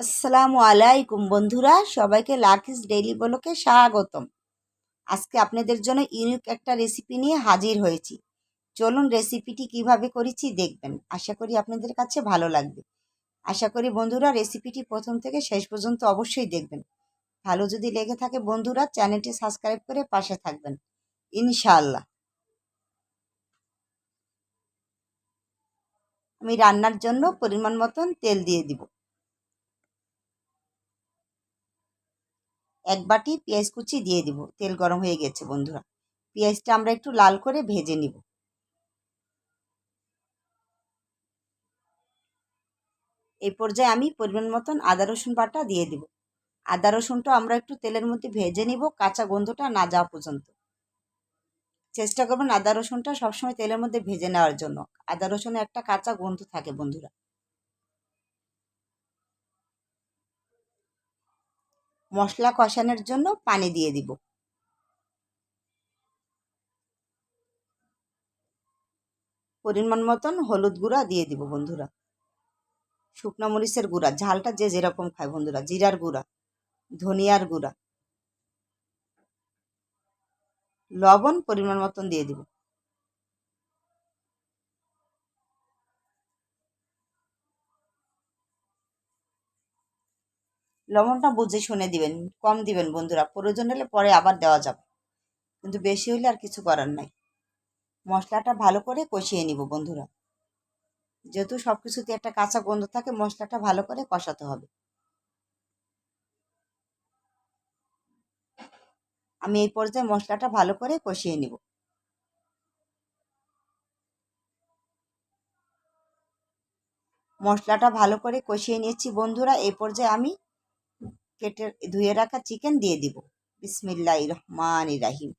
আসসালামু আলাইকুম বন্ধুরা, সবাইকে লাকিস ডেইলি বলোকে স্বাগতম। আজকে আপনাদের জন্য ইউনিক একটা রেসিপি নিয়ে হাজির হয়েছি। চলুন রেসিপিটি কীভাবে করেছি দেখবেন। আশা করি আপনাদের কাছে ভালো লাগবে। আশা করি বন্ধুরা রেসিপিটি প্রথম থেকে শেষ পর্যন্ত অবশ্যই দেখবেন। ভালো যদি লেগে থাকে বন্ধুরা, চ্যানেলটি সাবস্ক্রাইব করে পাশে থাকবেন। ইনশাআল্লাহ। আমি রান্নার জন্য পরিমাণ মতন তেল দিয়ে দিব। এক বাটি পেঁয়াজ কুচি দিয়ে দিব। তেল গরম হয়ে গেছে বন্ধুরা। পেঁয়াজটা আমরা একটু লাল করে ভেজে নিব। এই পর্যায়ে আমি পরিমাণ মতন আদা, রসুন বাটা দিয়ে দিব। আদা, রসুনটা আমরা একটু তেলের মধ্যে ভেজে নিব, কাঁচা গন্ধটা না যাওয়া পর্যন্ত। চেষ্টা করবেন আদা, রসুনটা সবসময় তেলের মধ্যে ভেজে নেওয়ার জন্য। আদা, রসুনে একটা কাঁচা গন্ধ থাকে বন্ধুরা। মশলা কষানোর জন্য পানি দিয়ে দিব। পরিমাণ মতন হলুদ গুঁড়া দিয়ে দিব বন্ধুরা। শুকনো মরিচের গুঁড়া, ঝালটা যে যেরকম খায় বন্ধুরা, জিরার গুঁড়া, ধনিয়ার গুঁড়া। লবণ পরিমাণ মতন দিয়ে দিব। লবণটা বুঝে শুনে দিবেন, কম দিবেন বন্ধুরা। প্রয়োজন হলে পরে আবার দেওয়া যাবে। কিন্তু বেশি হলে আর কিছু করার নাই। মশলাটা ভালো করে কষিয়ে নিব বন্ধুরা। যেহেতু সব কিছুতে একটা কাঁচা গন্ধ থাকে, মশলাটা ভালো করে কষাতে হবে। আমি এই পর্যায়ে মশলাটা ভালো করে কষিয়ে নিব। মশলাটা ভালো করে কষিয়ে নিয়েছি বন্ধুরা। এই পর্যায়ে আমি কেটে ধুয়ে রাখা চিকেন দিয়ে দিব। বিসমিল্লা রহমান রাহিম।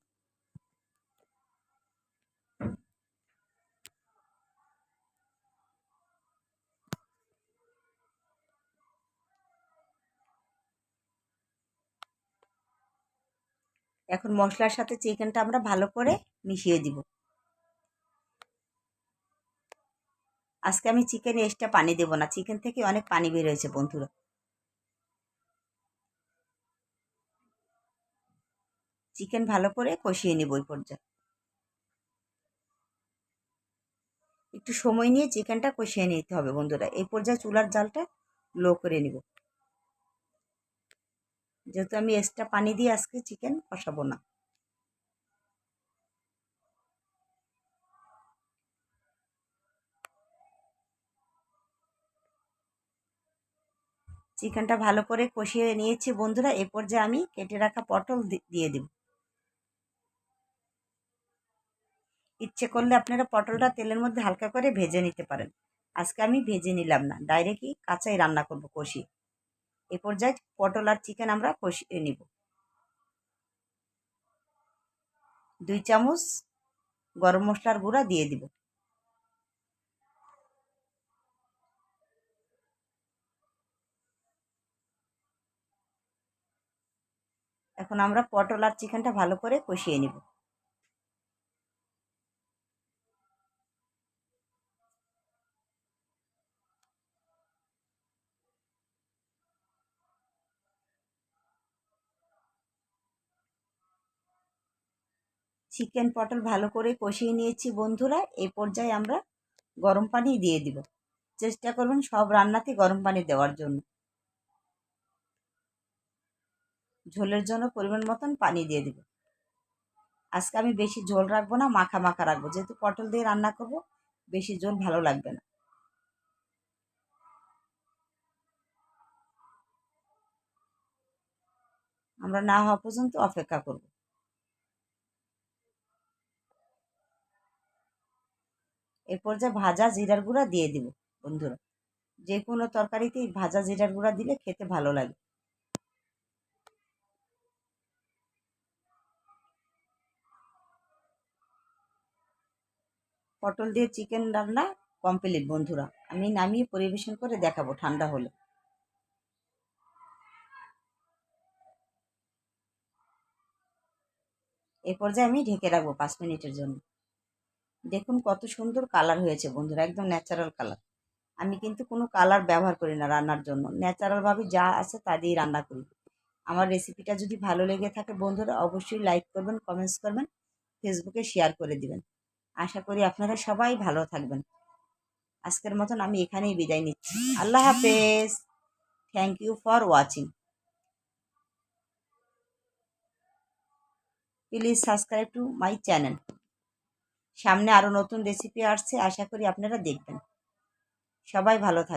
এখন মশলার সাথে চিকেনটা আমরা ভালো করে মিশিয়ে দিব। আজকে আমি চিকেনে এক্সট্রা পানি দেব না। চিকেন থেকে অনেক পানি বের হয়েছে বন্ধুরা। চিকেন ভালো করে কষিয়ে নিব ওই পর্যায়ে। একটু সময় নিয়ে চিকেনটা কষিয়ে নিতে হবে বন্ধুরা। এই পর্যায়ে চুলার জালটা লো করে নিব। যেহেতু আমি এক্সট্রা পানি দিয়ে আজকে চিকেন কষাবো না। চিকেনটা ভালো করে কষিয়ে নিয়েছি বন্ধুরা। এ পর্যায়ে আমি কেটে রাখা পটল দিয়ে দেব। ইচ্ছে করলে আপনারা পটলটা তেলের মধ্যে হালকা করে ভেজে নিতে পারেন। আজকে আমি ভেজে নিলাম না ডাইরেক্টই কাঁচাই রান্না করব, কষিয়ে। এ পর্যায়ে পটল আর চিকেন আমরা কষিয়ে নিব। দুই চামচ গরম মশলার গুঁড়া দিয়ে দিব। এখন আমরা পটল আর চিকেনটা ভালো করে কষিয়ে নিব। চিকেন পটল ভালো করে কষিয়ে নিয়েছি বন্ধুরা। এই পর্যায়ে আমরা গরম পানি দিয়ে দিব। চেষ্টা করবেন সব রান্নাতে গরম পানি দেওয়ার জন্য। ঝোলের জন্য পরিমাণ মতন পানি দিয়ে দিব। আজকে আমি বেশি ঝোল রাখব না, মাখা মাখা রাখব। যেহেতু পটল দিয়ে রান্না করব, বেশি ঝোল ভালো লাগবে না। আমরা না হওয়া পর্যন্ত অপেক্ষা করব। এরপর যে ভাজা জিরার গুঁড়া দিয়ে দিব, বন্ধুরা। যে কোনো তরকারিতেই ভাজা জিরার গুঁড়া দিলে খেতে ভালো লাগে। পটল দিয়ে চিকেন রান্না কমপ্লিট বন্ধুরা। আমি নামিয়ে পরিবেশন করে দেখাবো ঠান্ডা হলে। এ পর্যায়ে আমি ঢেকে রাখব পাঁচ মিনিটের জন্য। দেখুন কত সুন্দর কালার হয়েছে বন্ধুরা, একদম ন্যাচারাল কালার আমি কিন্তু কোনো কালার ব্যবহার করি না রান্নার জন্য। ন্যাচারালভাবে যা আছে তা দিয়েই রান্না করি। আমার রেসিপিটা যদি ভালো লেগে থাকে বন্ধুরা, অবশ্যই লাইক করবেন কমেন্টস করবেন ফেসবুকে শেয়ার করে দিবেন। আশা করি আপনারা সবাই ভালো থাকবেন। আজকের মতন আমি এখানেই বিদায় নিচ্ছি। আল্লাহ হাফেজ। Thank you for watching please subscribe to my channel সামনে আরও নতুন রেসিপি আসছে আশা করি আপনারা দেখবেন। সবাই ভালো থাকবেন।